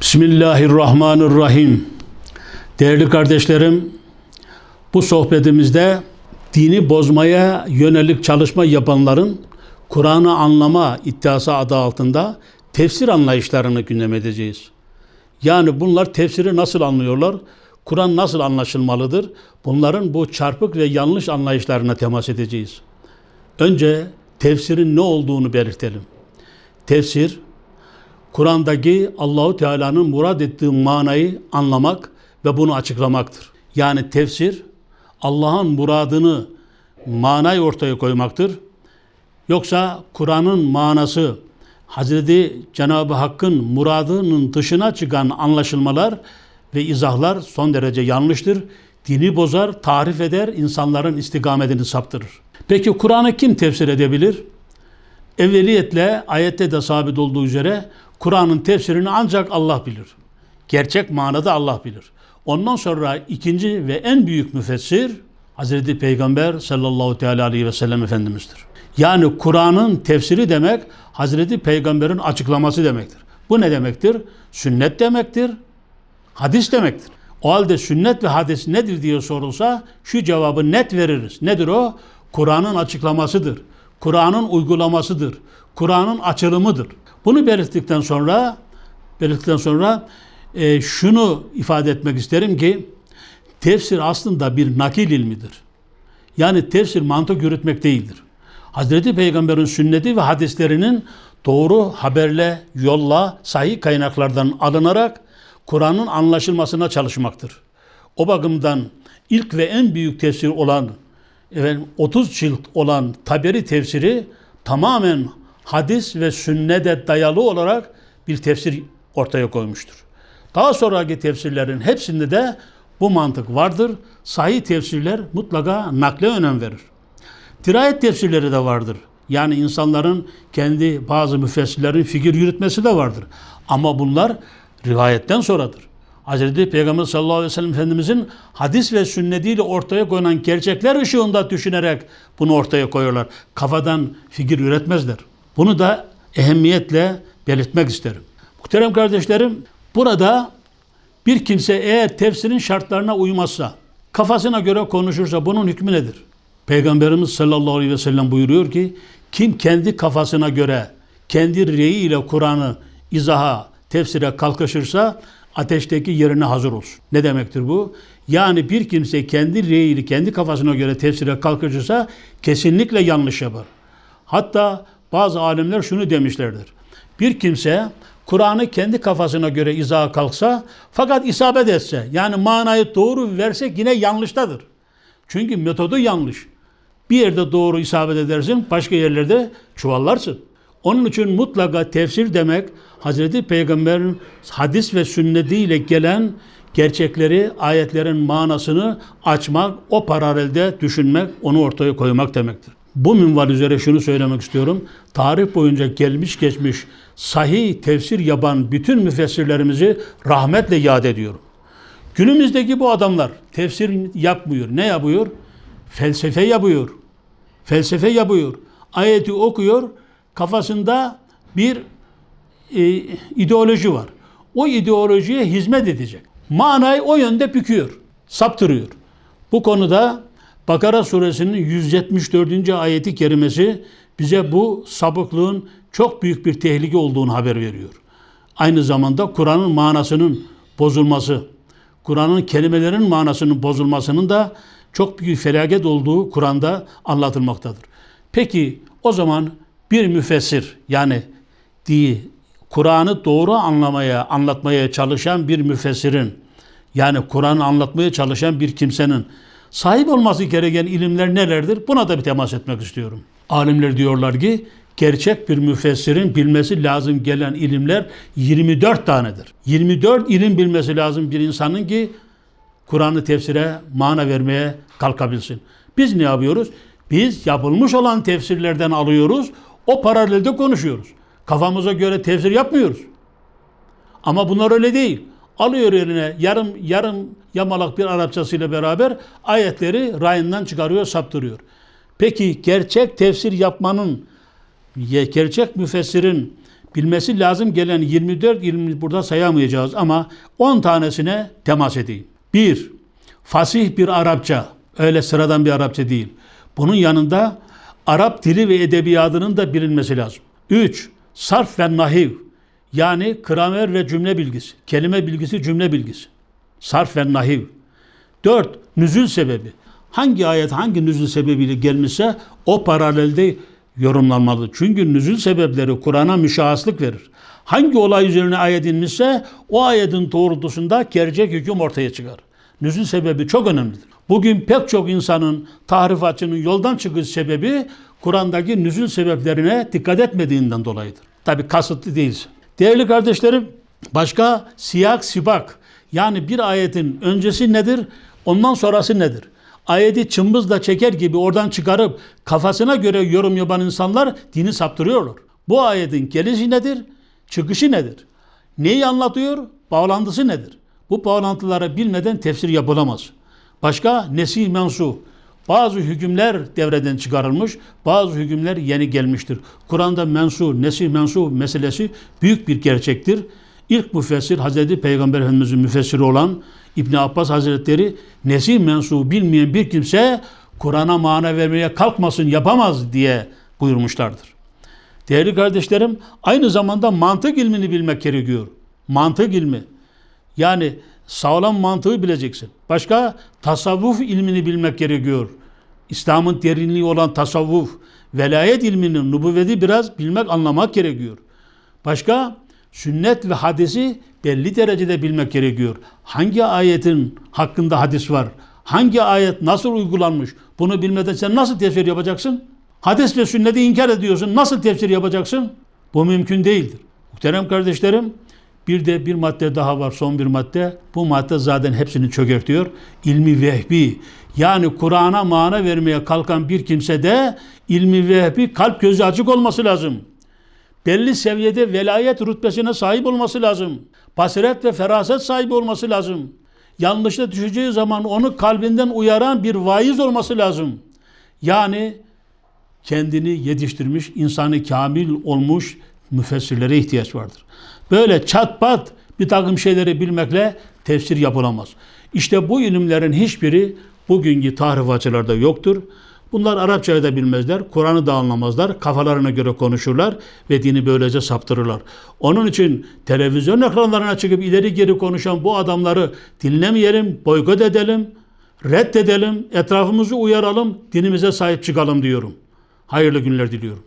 Bismillahirrahmanirrahim. Değerli kardeşlerim, bu sohbetimizde dini bozmaya yönelik çalışma yapanların Kur'an'ı anlama iddiası adı altında tefsir anlayışlarını gündem edeceğiz. Yani bunlar tefsiri nasıl anlıyorlar? Kur'an nasıl anlaşılmalıdır? Bunların bu çarpık ve yanlış anlayışlarına temas edeceğiz. Önce tefsirin ne olduğunu belirtelim. Tefsir, Kur'an'daki Allahu Teala'nın murad ettiği manayı anlamak ve bunu açıklamaktır. Yani tefsir Allah'ın muradını manayı ortaya koymaktır. Yoksa Kur'an'ın manası Hazreti Cenab-ı Hakk'ın muradının dışına çıkan anlaşılmalar ve izahlar son derece yanlıştır. Dini bozar, tarif eder, insanların istikametini saptırır. Peki Kur'an'ı kim tefsir edebilir? Evveliyetle ayette de sabit olduğu üzere Kur'an'ın tefsirini ancak Allah bilir. Gerçek manada Allah bilir. Ondan sonra ikinci ve en büyük müfessir Hazreti Peygamber sallallahu teala aleyhi ve sellem Efendimiz'dir. Yani Kur'an'ın tefsiri demek Hazreti Peygamber'in açıklaması demektir. Bu ne demektir? Sünnet demektir. Hadis demektir. O halde sünnet ve hadis nedir diye sorulsa şu cevabı net veririz. Nedir o? Kur'an'ın açıklamasıdır. Kur'an'ın uygulamasıdır. Kur'an'ın açılımıdır. Bunu belirttikten sonra belirttikten sonra e, şunu ifade etmek isterim ki tefsir aslında bir nakil ilmidir. Yani tefsir mantık yürütmek değildir. Hazreti Peygamber'in sünneti ve hadislerinin doğru haberle, yolla, sahih kaynaklardan alınarak Kur'an'ın anlaşılmasına çalışmaktır. O bakımdan ilk ve en büyük tefsir olan efendim, 30 cilt olan Taberi tefsiri tamamen hadis ve sünnete dayalı olarak bir tefsir ortaya koymuştur. Daha sonraki tefsirlerin hepsinde de bu mantık vardır. Sahih tefsirler mutlaka nakle önem verir. Dirayet tefsirleri de vardır. Yani insanların kendi bazı müfessirlerin fikir yürütmesi de vardır. Ama bunlar rivayetten sonradır. Hz. Peygamber sallallahu aleyhi ve sellem Efendimizin hadis ve sünnetiyle ortaya koyulan gerçekler ışığında düşünerek bunu ortaya koyuyorlar. Kafadan fikir üretmezler. Bunu da ehemmiyetle belirtmek isterim. Muhterem kardeşlerim, burada bir kimse eğer tefsirin şartlarına uymazsa, kafasına göre konuşursa bunun hükmü nedir? Peygamberimiz sallallahu aleyhi ve sellem buyuruyor ki, kim kendi kafasına göre, kendi reyi ile Kur'an'ı izaha, tefsire kalkışırsa ateşteki yerine hazır olsun. Ne demektir bu? Yani bir kimse kendi reyiyle, kendi kafasına göre tefsire kalkışırsa kesinlikle yanlış yapar. Hatta bazı alimler şunu demişlerdir. Bir kimse Kur'an'ı kendi kafasına göre izaha kalksa fakat isabet etse yani manayı doğru versek yine yanlıştadır. Çünkü metodu yanlış. Bir yerde doğru isabet edersin, başka yerlerde çuvallarsın. Onun için mutlaka tefsir demek Hazreti Peygamber'in hadis ve sünnetiyle gelen gerçekleri, ayetlerin manasını açmak, o paralelde düşünmek, onu ortaya koymak demektir. Bu minval üzere şunu söylemek istiyorum. Tarih boyunca gelmiş geçmiş sahih tefsir yapan bütün müfessirlerimizi rahmetle yad ediyorum. Günümüzdeki bu adamlar tefsir yapmıyor. Ne yapıyor? Felsefe yapıyor. Felsefe yapıyor. Ayeti okuyor. Kafasında bir e, ideoloji var. O ideolojiye hizmet edecek. Manayı o yönde büküyor, saptırıyor. Bu konuda Bakara suresinin 174. ayeti kerimesi bize bu sapıklığın çok büyük bir tehlike olduğunu haber veriyor. Aynı zamanda Kur'an'ın manasının bozulması, Kur'an'ın kelimelerin manasının bozulmasının da çok büyük felaket olduğu Kur'an'da anlatılmaktadır. Peki o zaman bir müfessir yani di Kur'an'ı doğru anlamaya, anlatmaya çalışan bir müfessirin yani Kur'an'ı anlatmaya çalışan bir kimsenin sahip olması gereken ilimler nelerdir? Buna da bir temas etmek istiyorum. Alimler diyorlar ki gerçek bir müfessirin bilmesi lazım gelen ilimler 24 tanedir. 24 ilim bilmesi lazım bir insanın ki Kur'an'ı tefsire mana vermeye kalkabilsin. Biz ne yapıyoruz? Biz yapılmış olan tefsirlerden alıyoruz, o paralelde konuşuyoruz. Kafamıza göre tefsir yapmıyoruz. Ama bunlar öyle değil. Alıyor eline yarım yarım yamalak bir Arapçasıyla beraber ayetleri rayından çıkarıyor, saptırıyor. Peki gerçek tefsir yapmanın, gerçek müfessirin bilmesi lazım gelen 24 ilmi burada sayamayacağız ama 10 tanesine temas edeyim. 1. Fasih bir Arapça. Öyle sıradan bir Arapça değil. Bunun yanında Arap dili ve edebiyatının da bilinmesi lazım. 3. Sarf ve nahiv. Yani gramer ve cümle bilgisi. Kelime bilgisi, cümle bilgisi. Sarf ve nahiv. 4. Nüzül sebebi. Hangi ayet hangi nüzül sebebiyle gelmişse o paralelde yorumlanmalı. Çünkü nüzül sebepleri Kur'an'a müşahhaslık verir. Hangi olay üzerine ayet inmişse o ayetin doğrultusunda gelecek hüküm ortaya çıkar. Nüzül sebebi çok önemlidir. Bugün pek çok insanın tahrifatçının yoldan çıkış sebebi Kur'an'daki nüzül sebeplerine dikkat etmediğinden dolayıdır. Tabi kasıtlı değilse. Değerli kardeşlerim başka siyak sibak yani bir ayetin öncesi nedir ondan sonrası nedir? Ayeti çımbızla çeker gibi oradan çıkarıp kafasına göre yorum yapan insanlar dini saptırıyorlar. Bu ayetin gelişi nedir? Çıkışı nedir? Neyi anlatıyor? Bağlantısı nedir? Bu bağlantıları bilmeden tefsir yapılamaz. Başka nesih mensu. Bazı hükümler devreden çıkarılmış, bazı hükümler yeni gelmiştir. Kur'an'da mensu, nesih mensu meselesi büyük bir gerçektir. İlk müfessir Hazreti Peygamber Efendimizin müfessiri olan İbn Abbas Hazretleri nesih mensu bilmeyen bir kimse Kur'an'a mana vermeye kalkmasın, yapamaz diye buyurmuşlardır. Değerli kardeşlerim, aynı zamanda mantık ilmini bilmek gerekiyor. Mantık ilmi. Yani sağlam mantığı bileceksin. Başka tasavvuf ilmini bilmek gerekiyor. İslam'ın derinliği olan tasavvuf, velayet ilminin nübüvveti biraz bilmek, anlamak gerekiyor. Başka sünnet ve hadisi belli derecede bilmek gerekiyor. Hangi ayetin hakkında hadis var? Hangi ayet nasıl uygulanmış? Bunu bilmeden sen nasıl tefsir yapacaksın? Hadis ve sünneti inkar ediyorsun. Nasıl tefsir yapacaksın? Bu mümkün değildir. Muhterem kardeşlerim, bir de bir madde daha var, son bir madde. Bu madde zaten hepsini çökertiyor. İlmi vehbi. Yani Kur'an'a mana vermeye kalkan bir kimse de ilmi vehbi kalp gözü açık olması lazım. Belli seviyede velayet rütbesine sahip olması lazım. Basiret ve feraset sahibi olması lazım. Yanlışta düşeceği zaman onu kalbinden uyaran bir vaiz olması lazım. Yani kendini yetiştirmiş, insanı kamil olmuş müfessirlere ihtiyaç vardır. Böyle çat pat bir takım şeyleri bilmekle tefsir yapılamaz. İşte bu ilimlerin hiçbiri bugünkü tahrifatçılarda yoktur. Bunlar Arapçayı da bilmezler, Kur'an'ı da anlamazlar, kafalarına göre konuşurlar ve dini böylece saptırırlar. Onun için televizyon ekranlarına çıkıp ileri geri konuşan bu adamları dinlemeyelim, boykot edelim, reddedelim, etrafımızı uyaralım, dinimize sahip çıkalım diyorum. Hayırlı günler diliyorum.